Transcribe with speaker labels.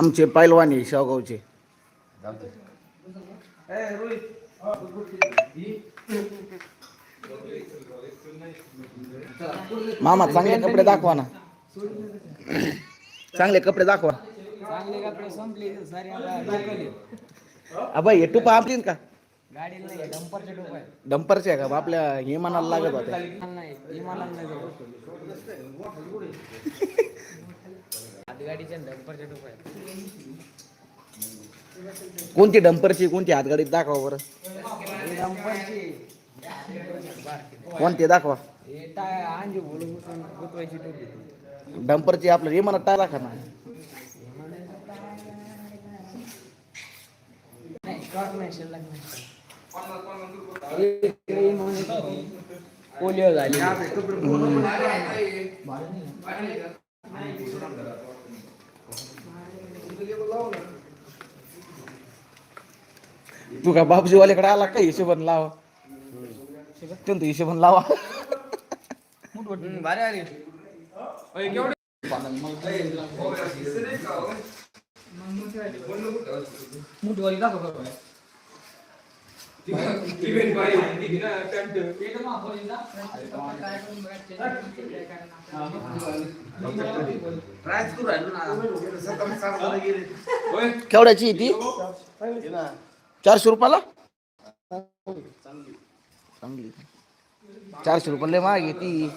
Speaker 1: आमचे पैलवान आहे शेवगावचे. मामा चांगले कपडे दाखवा ना. चांगले कपडे दाखवा.
Speaker 2: चांगले कपडे संपले.
Speaker 1: अबा हे टुपा आपलीन का?
Speaker 2: डंपरचे आहे
Speaker 1: का? आपल्या लागत
Speaker 2: विमानाला टोप आहे
Speaker 1: कोणती डंपरची कोणती हातगाडीत दाखवा बरं. कोणते दाखवा. डंपरची आपलं हिमानात टाय दाखवा ना.
Speaker 2: नाही. पोलिओ झाली.
Speaker 1: तू का बापजीवाल्याकडे आला का हिशोबन लावा? तो हिशोबन लावा?
Speaker 2: भारी आली मुठवाली दाखव
Speaker 1: केवढ्याची आहे ती? चारशे रुपयाला? चांगली. चारशे रुपयाला महाग आहे ती.